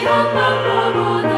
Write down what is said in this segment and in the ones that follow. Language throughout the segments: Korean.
이런 방법으로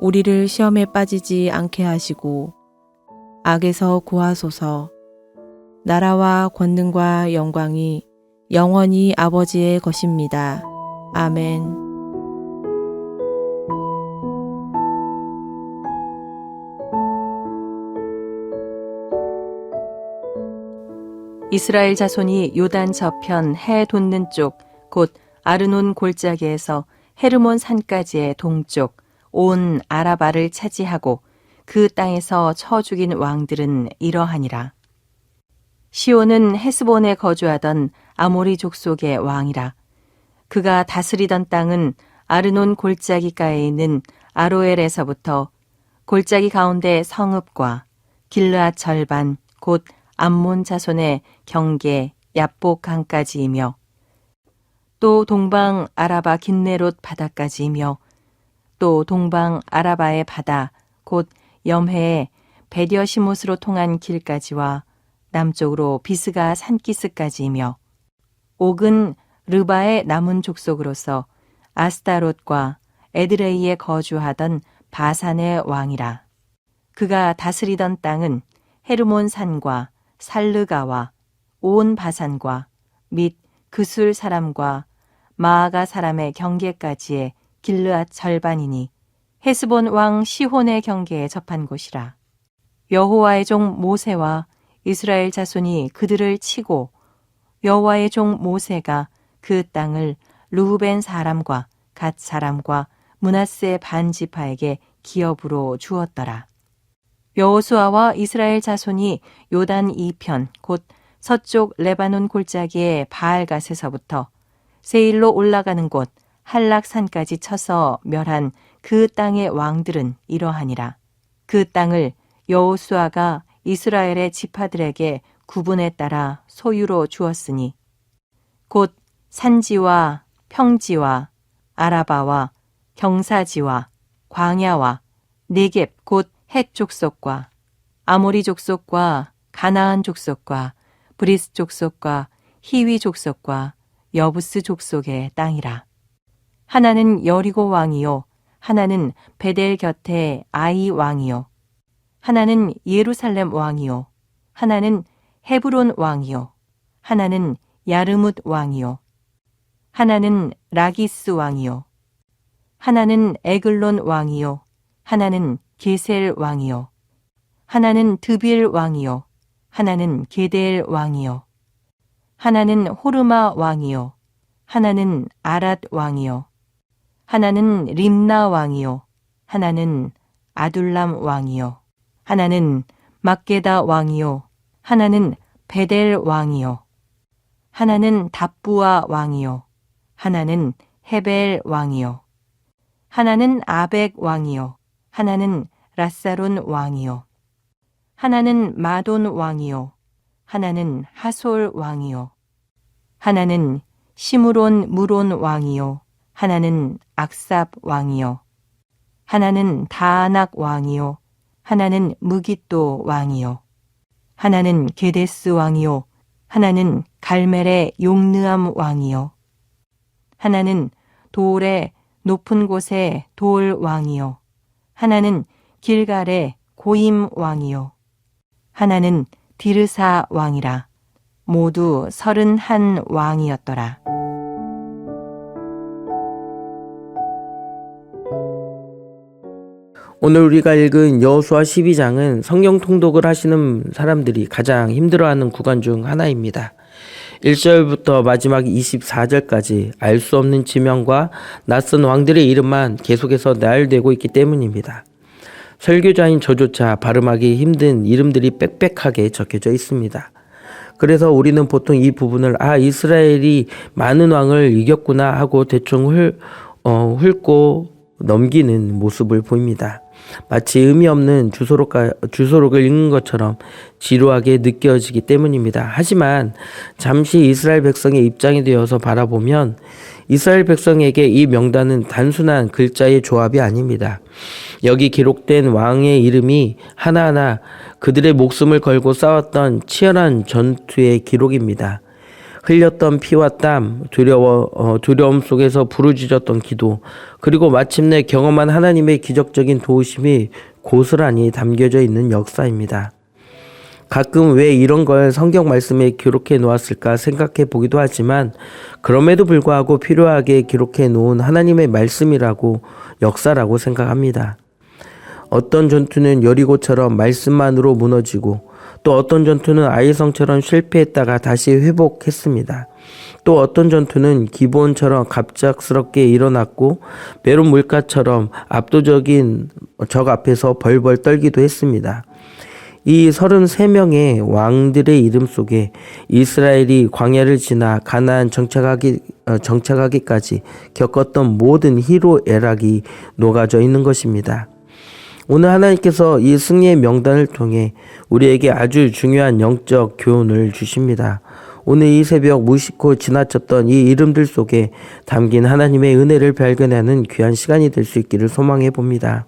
우리를 시험에 빠지지 않게 하시고, 악에서 구하소서, 나라와 권능과 영광이 영원히 아버지의 것입니다. 아멘. 이스라엘 자손이 요단 저편 해 돋는 쪽, 곧 아르논 골짜기에서 헤르몬 산까지의 동쪽, 온 아라바를 차지하고 그 땅에서 쳐 죽인 왕들은 이러하니라. 시온은 헤스본에 거주하던 아모리 족속의 왕이라. 그가 다스리던 땅은 아르논 골짜기가에 있는 아로엘에서부터 골짜기 가운데 성읍과 길르앗 절반 곧 암몬 자손의 경계 야복 강까지이며 또 동방 아라바 긴네롯 바다까지이며 또 동방 아라바의 바다 곧 염해의 베디어시못으로 통한 길까지와 남쪽으로 비스가 산기스까지이며 옥은 르바의 남은 족속으로서 아스타롯과 에드레이에 거주하던 바산의 왕이라. 그가 다스리던 땅은 헤르몬 산과 살르가와 온 바산과 및 그술 사람과 마아가 사람의 경계까지의 길르앗 절반이니 헤스본 왕 시혼의 경계에 접한 곳이라. 여호와의 종 모세와 이스라엘 자손이 그들을 치고 여호와의 종 모세가 그 땅을 루후벤 사람과 갓 사람과 문하세 반지파에게 기업으로 주었더라. 여호수아와 이스라엘 자손이 요단 이편 곧 서쪽 레바논 골짜기의 바알갓에서부터 세일로 올라가는 곳 한락산까지 쳐서 멸한 그 땅의 왕들은 이러하니라. 그 땅을 여호수아가 이스라엘의 지파들에게 구분에 따라 소유로 주었으니 곧 산지와 평지와 아라바와 경사지와 광야와 네겝 곧 헷 족속과 아모리 족속과 가나안 족속과 브리스 족속과 히위 족속과 여부스 족속의 땅이라. 하나는 여리고 왕이요 하나는 베델 곁에 아이 왕이요 하나는 예루살렘 왕이요 하나는 헤브론 왕이요 하나는 야르뭇 왕이요 하나는 라기스 왕이요 하나는 에글론 왕이요 하나는 게셀 왕이요 하나는 드빌 왕이요 하나는 게델 왕이요 하나는 호르마 왕이요 하나는 아랏 왕이요 하나는 림나 왕이요 하나는 아둘람 왕이요 하나는 막게다 왕이요 하나는 베델 왕이요 하나는 답부아 왕이요 하나는 헤벨 왕이요 하나는 아벡 왕이요 하나는 라사론 왕이요 하나는 마돈 왕이요 하나는 하솔 왕이요 하나는 시므론 무론 왕이요 하나는 악삽 왕이요. 하나는 다아낙 왕이요. 하나는 무기또 왕이요. 하나는 게데스 왕이요. 하나는 갈멜의 용느암 왕이요. 하나는 돌의 높은 곳의 돌 왕이요. 하나는 길갈의 고임 왕이요. 하나는 디르사 왕이라. 모두 서른 한 왕이었더라. 오늘 우리가 읽은 여호수아 12장은 성경 통독을 하시는 사람들이 가장 힘들어하는 구간 중 하나입니다. 1절부터 마지막 24절까지 알 수 없는 지명과 낯선 왕들의 이름만 계속해서 나열되고 있기 때문입니다. 설교자인 저조차 발음하기 힘든 이름들이 빽빽하게 적혀져 있습니다. 그래서 우리는 보통 이 부분을 아 이스라엘이 많은 왕을 이겼구나 하고 대충 훑, 어, 훑고 넘기는 모습을 보입니다. 마치 의미 없는 주소록, 주소록을 읽는 것처럼 지루하게 느껴지기 때문입니다. 하지만 잠시 이스라엘 백성의 입장이 되어서 바라보면 이스라엘 백성에게 이 명단은 단순한 글자의 조합이 아닙니다. 여기 기록된 왕의 이름이 하나하나 그들의 목숨을 걸고 싸웠던 치열한 전투의 기록입니다. 흘렸던 피와 땀, 두려워, 어, 두려움 속에서 부르짖었던 기도, 그리고 마침내 경험한 하나님의 기적적인 도우심이 고스란히 담겨져 있는 역사입니다. 가끔 왜 이런 걸 성경 말씀에 기록해 놓았을까 생각해 보기도 하지만 그럼에도 불구하고 필요하게 기록해 놓은 하나님의 말씀이라고 역사라고 생각합니다. 어떤 전투는 여리고처럼 말씀만으로 무너지고 또 어떤 전투는 아이성처럼 실패했다가 다시 회복했습니다. 또 어떤 전투는 기본처럼 갑작스럽게 일어났고 메론 물가처럼 압도적인 적 앞에서 벌벌 떨기도 했습니다. 이 33명의 왕들의 이름 속에 이스라엘이 광야를 지나 가나안 정착하기, 어, 정착하기까지 겪었던 모든 희로애락이 녹아져 있는 것입니다. 오늘 하나님께서 이 승리의 명단을 통해 우리에게 아주 중요한 영적 교훈을 주십니다. 오늘 이 새벽 무심코 지나쳤던 이 이름들 속에 담긴 하나님의 은혜를 발견하는 귀한 시간이 될 수 있기를 소망해 봅니다.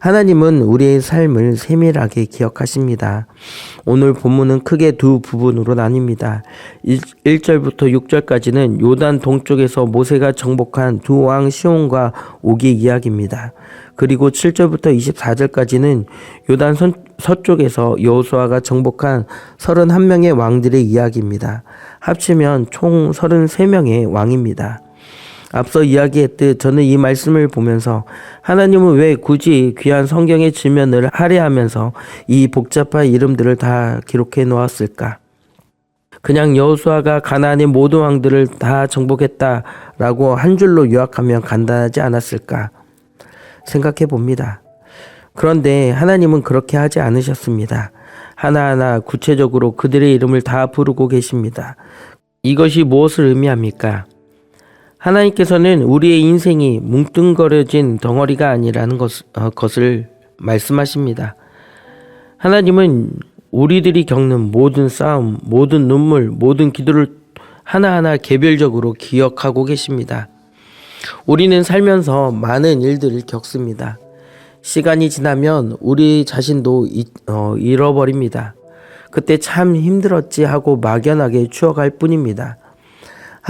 하나님은 우리의 삶을 세밀하게 기억하십니다. 오늘 본문은 크게 두 부분으로 나뉩니다. 1, 절부터 6절까지는 요단 동쪽에서 모세가 정복한 두 왕 시온과 오기 이야기입니다. 그리고 7절부터 24절까지는 요단 선, 서쪽에서 여호수아가 정복한 31명의 왕들의 이야기입니다. 합치면 총 33명의 왕입니다. 앞서 이야기했듯 저는 이 말씀을 보면서 하나님은 왜 굳이 귀한 성경의 지면을 할애하면서 이 복잡한 이름들을 다 기록해 놓았을까? 그냥 여호수아가 가나안의 모든 왕들을 다 정복했다라고 한 줄로 요약하면 간단하지 않았을까 생각해 봅니다. 그런데 하나님은 그렇게 하지 않으셨습니다. 하나하나 구체적으로 그들의 이름을 다 부르고 계십니다. 이것이 무엇을 의미합니까? 하나님께서는 우리의 인생이 뭉뚱거려진 덩어리가 아니라는 것, 어, 것을 말씀하십니다. 하나님은 우리들이 겪는 모든 싸움, 모든 눈물, 모든 기도를 하나하나 개별적으로 기억하고 계십니다. 우리는 살면서 많은 일들을 겪습니다. 시간이 지나면 우리 자신도 잊, 어, 잃어버립니다. 그때 참 힘들었지 하고 막연하게 추억할 뿐입니다.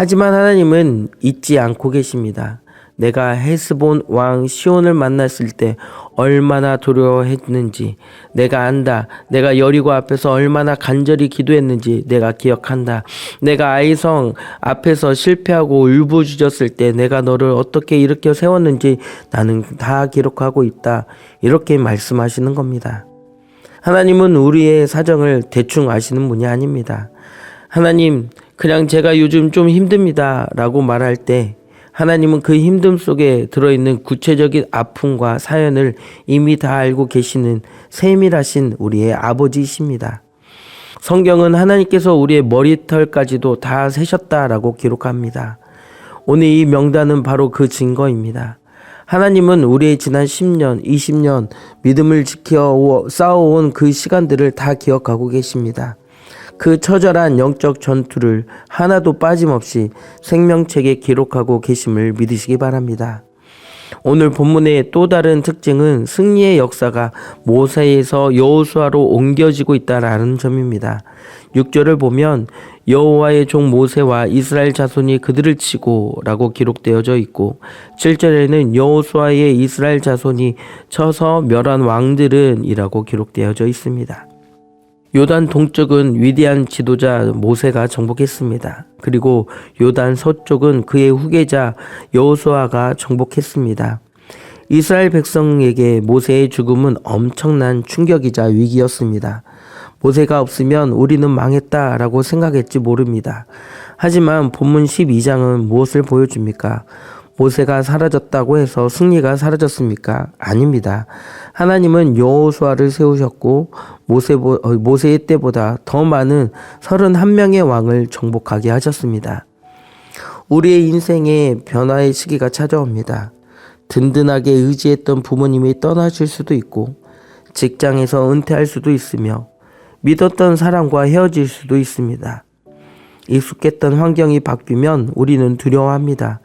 하지만 하나님은 잊지 않고 계십니다. 내가 헤스본 왕 시온을 만났을 때 얼마나 두려워했는지 내가 안다. 내가 여리고 앞에서 얼마나 간절히 기도했는지 내가 기억한다. 내가 아이성 앞에서 실패하고 울부짖었을 때 내가 너를 어떻게 일으켜 세웠는지 나는 다 기록하고 있다. 이렇게 말씀하시는 겁니다. 하나님은 우리의 사정을 대충 아시는 분이 아닙니다. 하나님, 그냥 제가 요즘 좀 힘듭니다. 라고 말할 때 하나님은 그 힘듦 속에 들어있는 구체적인 아픔과 사연을 이미 다 알고 계시는 세밀하신 우리의 아버지이십니다. 성경은 하나님께서 우리의 머리털까지도 다 세셨다라고 기록합니다. 오늘 이 명단은 바로 그 증거입니다. 하나님은 우리의 지난 10년, 20년 믿음을 지켜 싸워온 그 시간들을 다 기억하고 계십니다. 그 처절한 영적 전투를 하나도 빠짐없이 생명책에 기록하고 계심을 믿으시기 바랍니다. 오늘 본문의 또 다른 특징은 승리의 역사가 모세에서 여호수아로 옮겨지고 있다라는 점입니다. 6절을 보면 여호와의 종 모세와 이스라엘 자손이 그들을 치고라고 기록되어져 있고 7절에는 여호수아의 이스라엘 자손이 쳐서 멸한 왕들은이라고 기록되어져 있습니다. 요단 동쪽은 위대한 지도자 모세가 정복했습니다. 그리고 요단 서쪽은 그의 후계자 여호수아가 정복했습니다. 이스라엘 백성에게 모세의 죽음은 엄청난 충격이자 위기였습니다. 모세가 없으면 우리는 망했다라고 생각했지 모릅니다. 하지만 본문 12장은 무엇을 보여줍니까? 모세가 사라졌다고 해서 승리가 사라졌습니까? 아닙니다. 하나님은 여호수아를 세우셨고 모세 어, 모세의 때보다 더 많은 31명의 왕을 정복하게 하셨습니다. 우리의 인생에 변화의 시기가 찾아옵니다. 든든하게 의지했던 부모님이 떠나실 수도 있고 직장에서 은퇴할 수도 있으며 믿었던 사람과 헤어질 수도 있습니다. 익숙했던 환경이 바뀌면 우리는 두려워합니다.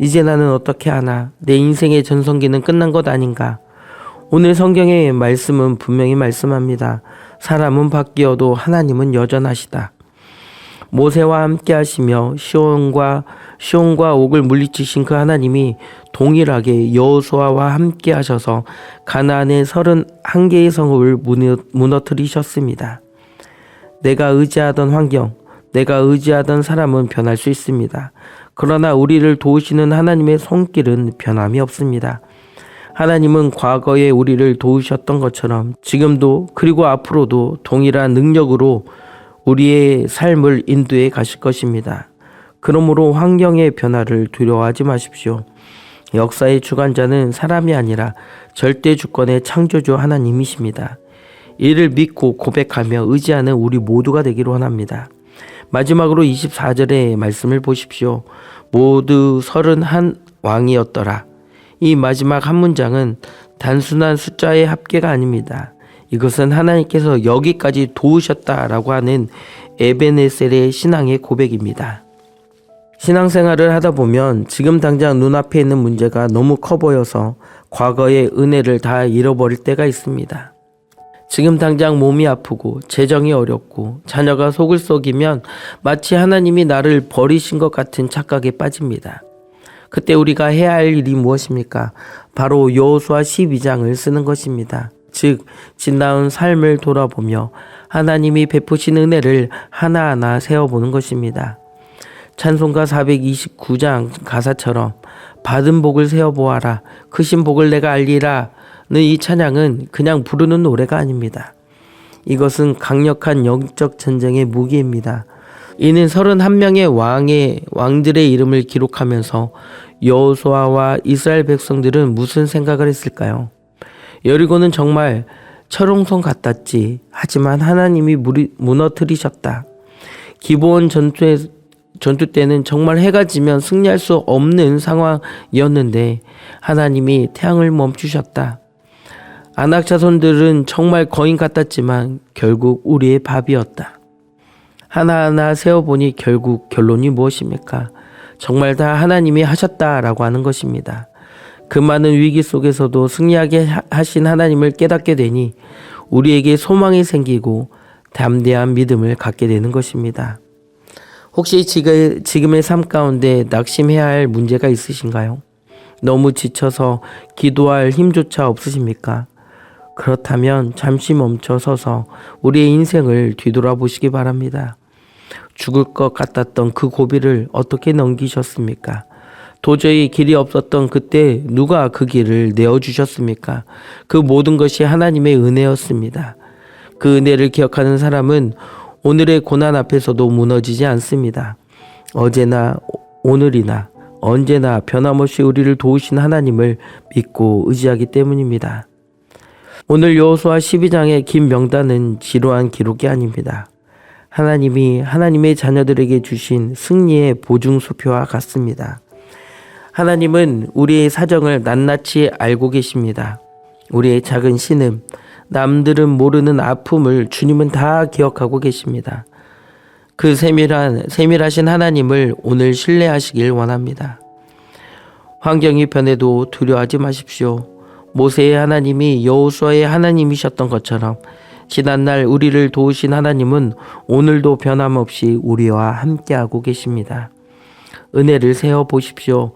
이제 나는 어떻게 하나? 내 인생의 전성기는 끝난 것 아닌가? 오늘 성경의 말씀은 분명히 말씀합니다. 사람은 바뀌어도 하나님은 여전하시다. 모세와 함께 하시며 시온과 시온과 옥을 물리치신 그 하나님이 동일하게 여호수아와 함께 하셔서 가나안의 서른 한 개의 성읍을 무너- 무너뜨리셨습니다. 내가 의지하던 환경, 내가 의지하던 사람은 변할 수 있습니다. 그러나 우리를 도우시는 하나님의 손길은 변함이 없습니다. 하나님은 과거에 우리를 도우셨던 것처럼 지금도 그리고 앞으로도 동일한 능력으로 우리의 삶을 인도해 가실 것입니다. 그러므로 환경의 변화를 두려워하지 마십시오. 역사의 주관자는 사람이 아니라 절대 주권의 창조주 하나님이십니다. 이를 믿고 고백하며 의지하는 우리 모두가 되기를 원합니다. 마지막으로 24절의 말씀을 보십시오. 모두 서른 한 왕이었더라. 이 마지막 한 문장은 단순한 숫자의 합계가 아닙니다. 이것은 하나님께서 여기까지 도우셨다라고 하는 에베네셀의 신앙의 고백입니다. 신앙생활을 하다 보면 지금 당장 눈앞에 있는 문제가 너무 커 보여서 과거의 은혜를 다 잃어버릴 때가 있습니다. 지금 당장 몸이 아프고 재정이 어렵고 자녀가 속을 썩이면 마치 하나님이 나를 버리신 것 같은 착각에 빠집니다. 그때 우리가 해야 할 일이 무엇입니까? 바로 여호수아 12장을 쓰는 것입니다. 즉 지나온 삶을 돌아보며 하나님이 베푸신 은혜를 하나하나 세어보는 것입니다. 찬송가 429장 가사처럼 받은 복을 세어보아라 크신 복을 내가 알리라 는 이 찬양은 그냥 부르는 노래가 아닙니다. 이것은 강력한 영적 전쟁의 무기입니다. 이는 31명의 왕의 왕들의 이름을 기록하면서 여호수아와 이스라엘 백성들은 무슨 생각을 했을까요? 여리고는 정말 철옹성 같았지. 하지만 하나님이 무너뜨리셨다. 기본 전투에 전투 때는 정말 해가 지면 승리할 수 없는 상황이었는데 하나님이 태양을 멈추셨다. 아낙 자손들은 정말 거인 같았지만 결국 우리의 밥이었다. 하나하나 세어보니 결국 결론이 무엇입니까? 정말 다 하나님이 하셨다라고 하는 것입니다. 그 많은 위기 속에서도 승리하게 하- 하신 하나님을 깨닫게 되니 우리에게 소망이 생기고 담대한 믿음을 갖게 되는 것입니다. 혹시 지금, 지금의 삶 가운데 낙심해야 할 문제가 있으신가요? 너무 지쳐서 기도할 힘조차 없으십니까? 그렇다면 잠시 멈춰 서서 우리의 인생을 뒤돌아보시기 바랍니다. 죽을 것 같았던 그 고비를 어떻게 넘기셨습니까? 도저히 길이 없었던 그때 누가 그 길을 내어주셨습니까? 그 모든 것이 하나님의 은혜였습니다. 그 은혜를 기억하는 사람은 오늘의 고난 앞에서도 무너지지 않습니다. 어제나 오늘이나 언제나 변함없이 우리를 도우신 하나님을 믿고 의지하기 때문입니다. 오늘 여호수아 12장의 긴 명단은 지루한 기록이 아닙니다. 하나님이 하나님의 자녀들에게 주신 승리의 보증수표와 같습니다. 하나님은 우리의 사정을 낱낱이 알고 계십니다. 우리의 작은 신음, 남들은 모르는 아픔을 주님은 다 기억하고 계십니다. 그 세밀한, 세밀하신 하나님을 오늘 신뢰하시길 원합니다. 환경이 변해도 두려워하지 마십시오. 모세의 하나님이 여호수아의 하나님이셨던 것처럼 지난날 우리를 도우신 하나님은 오늘도 변함없이 우리와 함께하고 계십니다. 은혜를 세어 보십시오.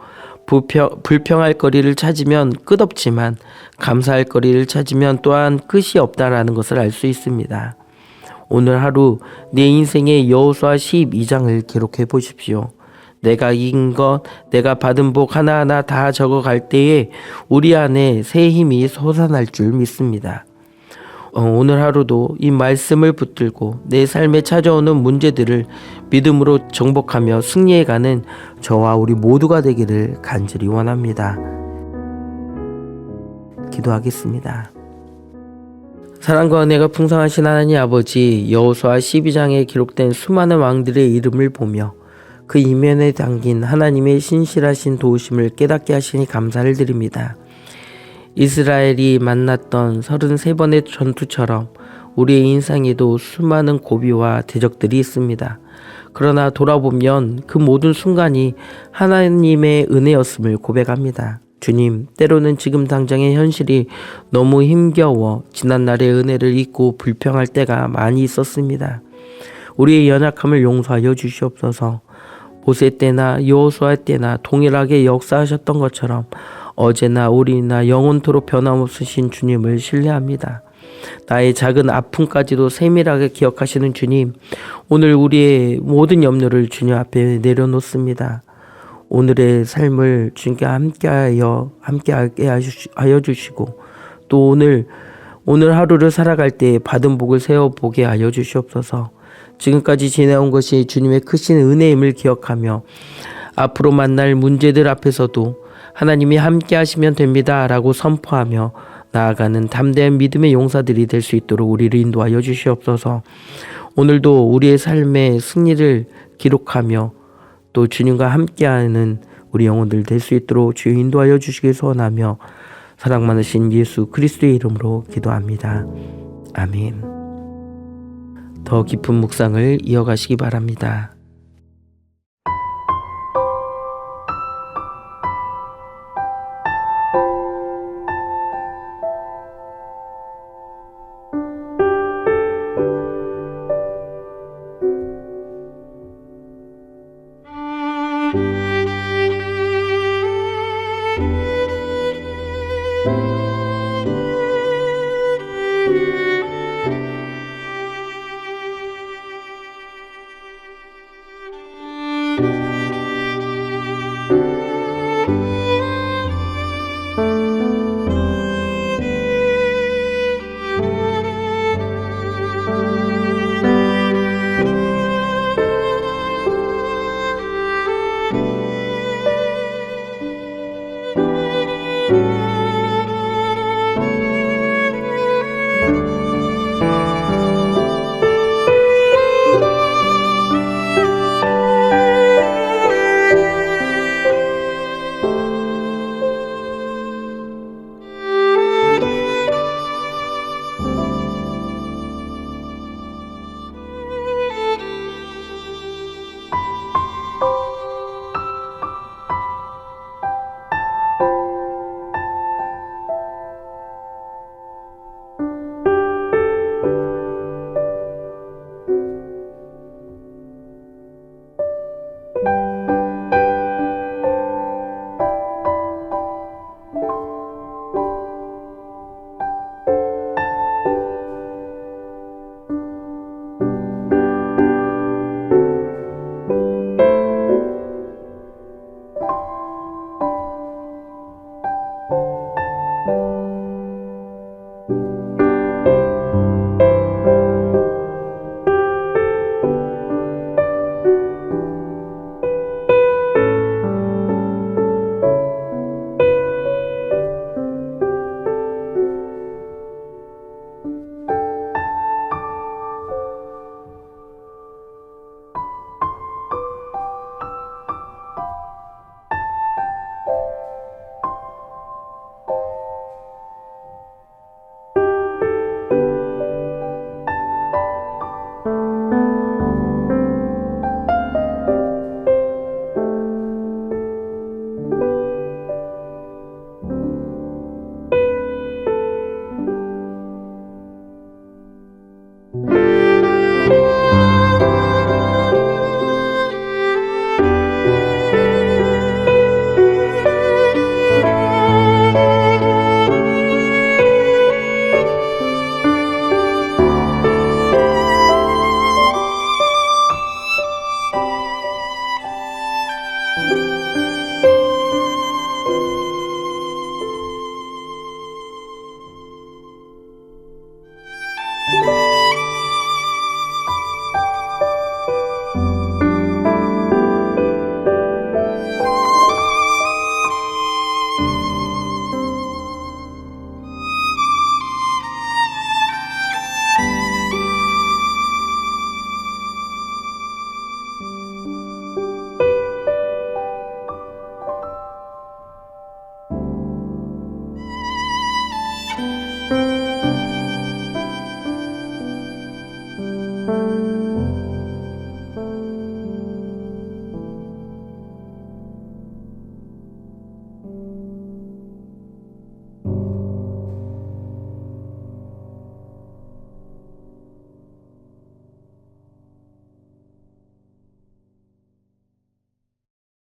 불평, 불평할 거리를 찾으면 끝없지만 감사할 거리를 찾으면 또한 끝이 없다라는 것을 알 수 있습니다. 오늘 하루 내 인생의 여호수아 12장을 기록해 보십시오. 내가 이긴 것, 내가 받은 복 하나하나 다 적어갈 때에 우리 안에 새 힘이 솟아날 줄 믿습니다. 어, 오늘 하루도 이 말씀을 붙들고 내 삶에 찾아오는 문제들을 믿음으로 정복하며 승리해가는 저와 우리 모두가 되기를 간절히 원합니다. 기도하겠습니다. 사랑과 은혜가 풍성하신 하나님 아버지 여호수아 12장에 기록된 수많은 왕들의 이름을 보며 그 이면에 담긴 하나님의 신실하신 도우심을 깨닫게 하시니 감사를 드립니다. 이스라엘이 만났던 33번의 전투처럼 우리의 인상에도 수많은 고비와 대적들이 있습니다. 그러나 돌아보면 그 모든 순간이 하나님의 은혜였음을 고백합니다. 주님, 때로는 지금 당장의 현실이 너무 힘겨워 지난날의 은혜를 잊고 불평할 때가 많이 있었습니다. 우리의 연약함을 용서하여 주시옵소서. 모세 때나 여호수아 때나 동일하게 역사하셨던 것처럼 어제나 오리나 영원토록 변함없으신 주님을 신뢰합니다. 나의 작은 아픔까지도 세밀하게 기억하시는 주님, 오늘 우리의 모든 염려를 주님 앞에 내려놓습니다. 오늘의 삶을 주님께 함께하여 함께하게 하여 주시고 또 오늘 오늘 하루를 살아갈 때 받은 복을 세워 보게 하여 주시옵소서. 지금까지 지내온 것이 주님의 크신 은혜임을 기억하며 앞으로 만날 문제들 앞에서도 하나님이 함께 하시면 됩니다 라고 선포하며 나아가는 담대한 믿음의 용사들이 될 수 있도록 우리를 인도하여 주시옵소서. 오늘도 우리의 삶의 승리를 기록하며 또 주님과 함께하는 우리 영혼들 될 수 있도록 주여 인도하여 주시길 소원하며 사랑 많으신 예수 그리스도의 이름으로 기도합니다. 아멘. 더 깊은 묵상을 이어가시기 바랍니다.